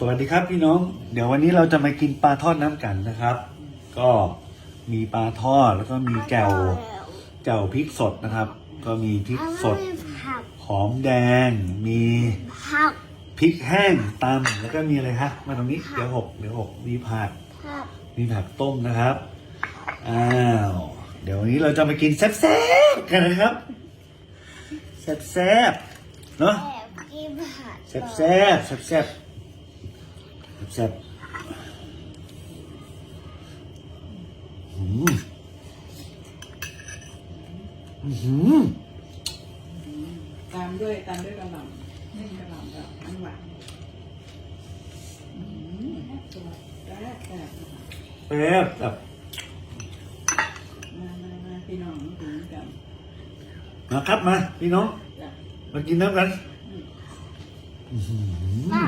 สวัสดีครับพี่น้อง เดี๋ยววันนี้เราจะมากินปลาทอดน้ำกันนะครับ ก็มีปลาทอดแล้วก็มีแจ่วแจ่วพริกสดนะครับ ก็มีพริกสดผักหอมแดง มีผักพริกแห้งตำแล้วก็มีอะไรครับมาตรงนี้เดี๋ยวหกเดี๋ยวหกมีผักผักมีผักต้มนะครับอ้าวเดี๋ยววันนี้เราจะมากินแซ่บๆกันนะครับแซ่บๆเนาะแบบกินผักแซ่บแซ่บแซ่บแซ่บ แซ่บอืมอื้อหือตามด้วยตามด้วยกระหล่ำนึ่งกระหล่ำกับน้ำหวานอืมแซ่บแซ่บแซ่บแบบมามามาพี่น้องถึงกันมาครับมาพี่น้อง จ้ะมากินน้ำกัน อื้อหือ